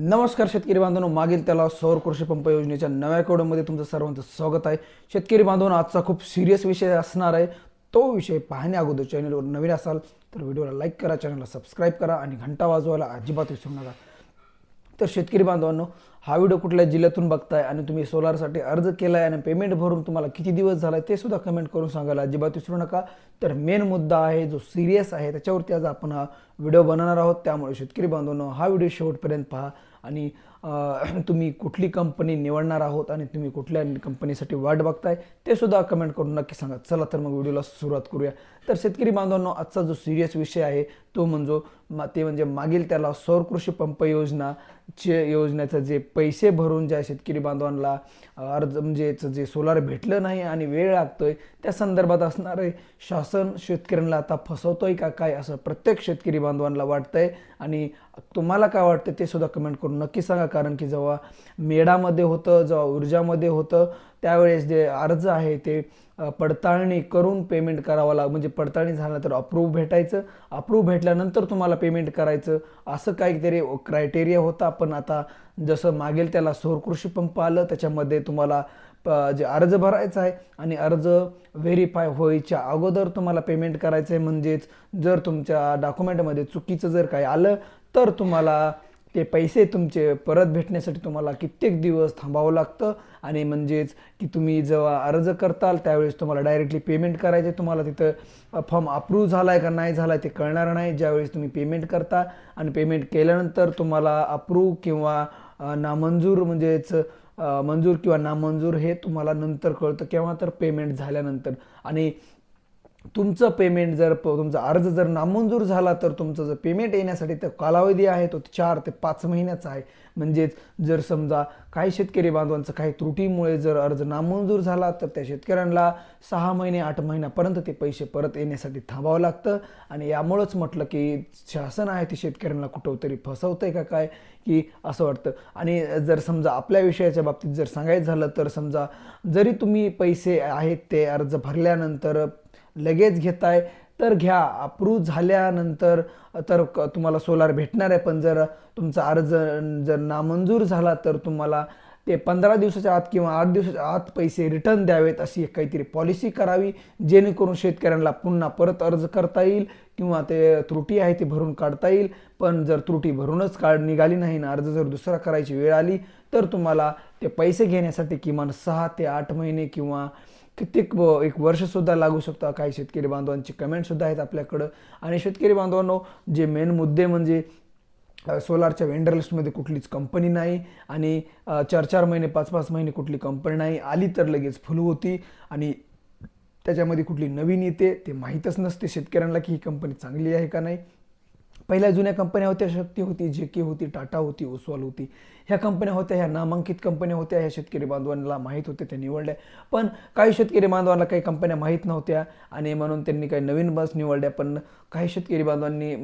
नमस्कार शेतकरी बांधवांनो मागील त्याला सौर कृषी पंप योजनेच्या नव्या कोडमध्ये तुमचं सर्वांचं स्वागत आहे. शेतकरी बांधवांनो आजचा खूप सिरियस विषय असणार आहे. तो विषय पाहण्या अगोदर चॅनलवर नवीन असाल तर व्हिडिओला लाईक करा चॅनलला सबस्क्राईब करा आणि घंटा वाजवायला अजिबात विसरू नका. तर शेतकरी बांधवांनो हा व्हिडिओ कुठल्या जिल्ह्यातून बघताय आणि तुम्ही सोलारसाठी अर्ज केलाय आणि पेमेंट भरून तुम्हाला किती दिवस झालाय ते सुद्धा कमेंट करून सांगायला अजिबात विसरू नका. तर मेन मुद्दा आहे जो सिरियस आहे त्याच्यावरती आज आपण हा व्हिडिओ बनवणार आहोत. त्यामुळे शेतकरी बांधवांनो हा व्हिडिओ शेवटपर्यंत पहा आणि तुम्ही कुठली कंपनी निवडणार आहोत आणि तुम्ही कुठल्या कंपनीसाठी वाट बघताय ते सुद्धा कमेंट करून नक्की सांगा. चला तर मग व्हिडिओला सुरुवात करूया. तर शेतकरी बांधवांनो आजचा जो सिरियस विषय आहे तो म्हणजे ते म्हणजे मागील त्याला सौर कृषी पंप योजना चे योजनेचं जे पैसे भरून ज्या शेतकरी बांधवांना अर्ज म्हणजे जे सोलार भेटलं नाही आणि वेळ लागतोय त्या संदर्भात असणारे शासन शेतकऱ्यांना आता फसवतोय का काय असं प्रत्येक शेतकरी बांधवांना वाटतंय. आणि तुम्हाला काय वाटतं ते सुद्धा कमेंट करून नक्की सांगा. कारण की जेव्हा मेडामध्ये होतं जेव्हा ऊर्जामध्ये होतं त्यावेळेस जे अर्ज आहे ते पडताळणी करून पेमेंट करावं लाग म्हणजे पडताळणी झाल्यानंतर अप्रूव्ह भेटायचं. अप्रूव्ह भेटल्यानंतर तुम्हाला पेमेंट करायचं. असं काहीतरी क्रायटेरिया होता. पण आता जसं मागेल त्याला सौर कृषी पंप आलं त्याच्यामध्ये तुम्हाला प- जे अर्ज भरायचा आहे आणि अर्ज व्हेरीफाय व्हायच्या अगोदर तुम्हाला पेमेंट करायचं आहे. म्हणजेच जर तुमच्या डॉक्युमेंटमध्ये चुकीचं जर काही आलं तर तुम्हाला ते पैसे तुमचे परत भेटण्यासाठी तुम्हाला कित्येक दिवस थांबावं लागतं. आणि म्हणजेच की तुम्ही जेव्हा अर्ज करताल त्यावेळेस तुम्हाला डायरेक्टली पेमेंट करायचे. तुम्हाला तिथं फॉर्म अप्रूव्ह झाला आहे का नाही झाला आहे ते कळणार नाही. ज्यावेळेस तुम्ही पेमेंट करता आणि पेमेंट केल्यानंतर तुम्हाला अप्रूव्ह किंवा नामंजूर म्हणजेच मंजूर किंवा नामंजूर हे तुम्हाला नंतर कळतं. केव्हा तर पेमेंट झाल्यानंतर. आणि तुमचं पेमेंट जर प- तुमचा अर्ज जर नामंजूर झाला तर तुमचं जर पेमेंट येण्यासाठी तो कालावधी आहे तो चार ते पाच महिन्याचा आहे. म्हणजेच जर समजा काही शेतकरी बांधवांचं काही त्रुटीमुळे जर अर्ज नामंजूर झाला तर त्या शेतकऱ्यांना सहा महिने आठ महिन्यापर्यंत ते पैसे परत येण्यासाठी थांबावं लागतं. आणि यामुळंच म्हटलं की शासन आहे ते शेतकऱ्यांना कुठंतरी फसवतं आहे का काय की असं वाटतं. आणि जर समजा आपल्या विषयाच्या बाबतीत जर सांगायचं झालं तर समजा जरी तुम्ही पैसे आहेत ते अर्ज भरल्यानंतर लगेच घेताय तर घ्या. अप्रूव्ह झाल्यानंतर तर क- तुम्हाला सोलार भेटणार आहे. पण जर तुमचा अर्ज जर नामंजूर झाला तर तुम्हाला ते पंधरा दिवसाच्या आत किंवा आठ दिवसाच्या आत पैसे रिटर्न द्यावेत अशी एक काहीतरी पॉलिसी करावी जेणेकरून शेतकऱ्यांना पुन्हा परत अर्ज करता येईल किंवा ते त्रुटी आहे ती भरून काढता येईल. पण जर त्रुटी भरूनच काढ निघाली नाही ना अर्ज जर दुसरा करायची वेळ आली तर तुम्हाला ते पैसे घेण्यासाठी किमान सहा ते आठ महिने किंवा कित्येक व- एक वर्षसुद्धा लागू शकतं. काही शेतकरी बांधवांची कमेंटसुद्धा आहेत आपल्याकडं. आणि शेतकरी बांधवांनो जे मेन मुद्दे म्हणजे सोलारच्या वेंडर लिस्टमध्ये कुठलीच कंपनी नाही आणि चार चार महिने पाच पाच महिने कुठली कंपनी नाही. आली तर लगेच फुल होती आणि त्याच्यामध्ये कुठली नवीन येते ते माहीतच नसते शेतकऱ्यांना की ही कंपनी चांगली आहे का नाही. पहिल्या जुन्या कंपन्या होत्या शक्ती होती जे के होती टाटा होती ओसवाल होती. ह्या कंपन्या होत्या ह्या नामांकित कंपन्या होत्या ह्या शेतकरी बांधवांना माहीत होते त्या निवडल्या. पण काही शेतकरी बांधवांना काही कंपन्या माहीत नव्हत्या आणि म्हणून त्यांनी काही नवीन बस निवडल्या. पण काही शेतकरी बांधवांनी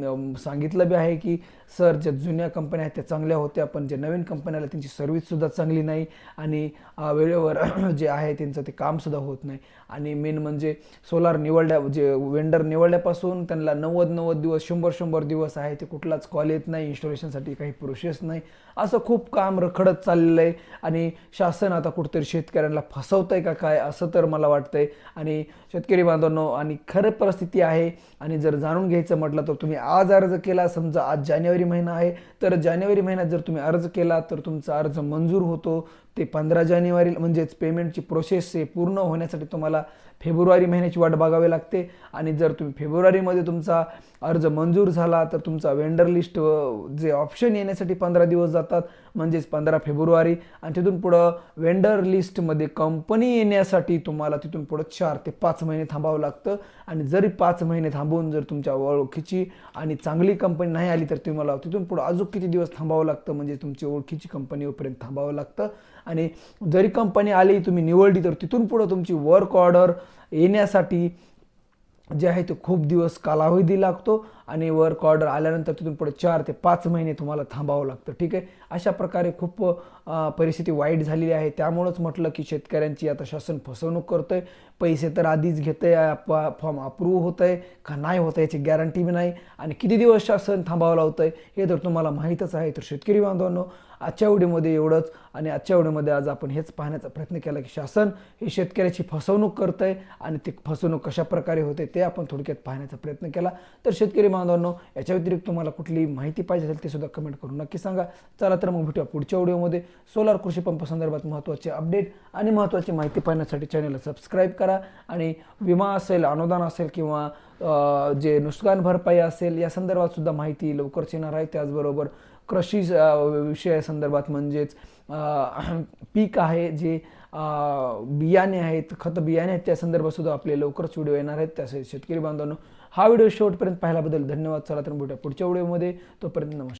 सांगितलं बी आहे की सर ज्या जुन्या कंपन्या आहेत त्या चांगल्या होत्या पण ज्या नवीन कंपन्याला त्यांची सर्व्हिससुद्धा चांगली नाही आणि वेळेवर जे आहे त्यांचं ते कामसुद्धा होत नाही. आणि मेन म्हणजे सोलार निवडल्या जे वेंडर निवडल्यापासून त्यांना नव्वद नव्वद दिवस शंभर शंभर दिवस आहे ते कुठलाच कॉल येत नाही इन्स्टॉलेशनसाठी काही प्रोसेस नाही. असं खूप काम रखडत चाललेलं आहे आणि शासन आता कुठेतरी शेतकऱ्यांना फसवतंय का काय असं तर मला वाटतंय. आणि शेतकरी बांधवांनो आणि खरं परिस्थिती आहे आणि जर जाणून घ्यायचं म्हटलं तर तुम्ही आज अर्ज केला समजा आज जानेवारी महिना आहे तर जानेवारी महिन्यात जर तुम्ही अर्ज केला तर तुमचा अर्ज मंजूर होतो. ते पंधरा जानेवारी म्हणजेच पेमेंटची प्रोसेस हे पूर्ण होण्यासाठी तुम्हाला फेब्रुवारी महिन्याची वाट बघावी लागते. आणि जर तुम्ही फेब्रुवारीमध्ये तुमचा अर्ज मंजूर झाला तर तुमचा वेंडर लिस्ट जे ऑप्शन येण्यासाठी पंधरा दिवस जातात म्हणजेच पंधरा फेब्रुवारी. आणि तिथून पुढं वेंडर लिस्टमध्ये कंपनी येण्यासाठी तुम्हाला तिथून पुढं चार ते पाच महिने थांबावं लागतं. आणि जरी पाच महिने थांबून जर तुमच्या ओळखीची आणि चांगली कंपनी नाही आली तर तुम्हाला तिथून पुढं अजून किती दिवस थांबावं लागतं? म्हणजे तुमची ओळखीची कंपनी थांबावं लागतं. आणि जरी कंपनी आली तुम्ही निवडली तर तिथून पुढं तुमची वर्क ऑर्डर येण्यासाठी जे आहे ते खूप दिवस कालावधी लागतो. आणि वर्क ऑर्डर आल्यानंतर तिथून पुढे चार ते पाच महिने तुम्हाला थांबावं लागतं ठीक आहे? अशा प्रकारे खूप परिस्थिती वाईट झालेली आहे. त्यामुळंच म्हटलं की शेतकऱ्यांची आता शासन फसवणूक करतंय. पैसे तर आधीच घेतंय फॉर्म अप्रूव्ह होत आहे का नाही होत याची गॅरंटी बी नाही. आणि किती दिवस शासन थांबावं लावतंय हे तर तुम्हाला माहीतच आहे. तर शेतकरी बांधवांनो आजच्या व्हिडिओमध्ये एवढंच आणि आजच्या व्हिडिओमध्ये आज आपण हेच पाहण्याचा प्रयत्न केला की शासन हे शेतकऱ्याची फसवणूक करतं आहे आणि ती फसवणूक कशाप्रकारे होते ते आपण थोडक्यात पाहण्याचा प्रयत्न केला. तर शेतकरी बांधवांनो याच्या व्यतिरिक्त तुम्हाला कुठली माहिती पाहिजे असेल ते सुद्धा कमेंट करून नक्की सांगा. चला तर मग भेटूया पुढच्या व्हिडिओमध्ये सोलार कृषी पंप संदर्भात महत्त्वाचे अपडेट आणि महत्त्वाची माहिती पाहण्यासाठी चॅनलला सबस्क्राईब करा. आणि विमा असेल अनुदान असेल किंवा जे नुकसान भरपाई असेल या संदर्भात सुद्धा माहिती लवकरच येणार आहे. त्याचबरोबर कृषी विषया संदर्भात म्हणजेच पीक आहे जे बियाणे आहेत खत बियाणे आहेत त्या संदर्भात सुद्धा आपले लवकरच व्हिडिओ येणार आहेत. त्यासाठी शेतकरी बांधवांनो हा व्हिडिओ शेवटपर्यंत पाहिल्याबद्दल धन्यवाद. चला तर भेटूया पुढच्या व्हिडिओमध्ये. तोपर्यंत नमस्कार.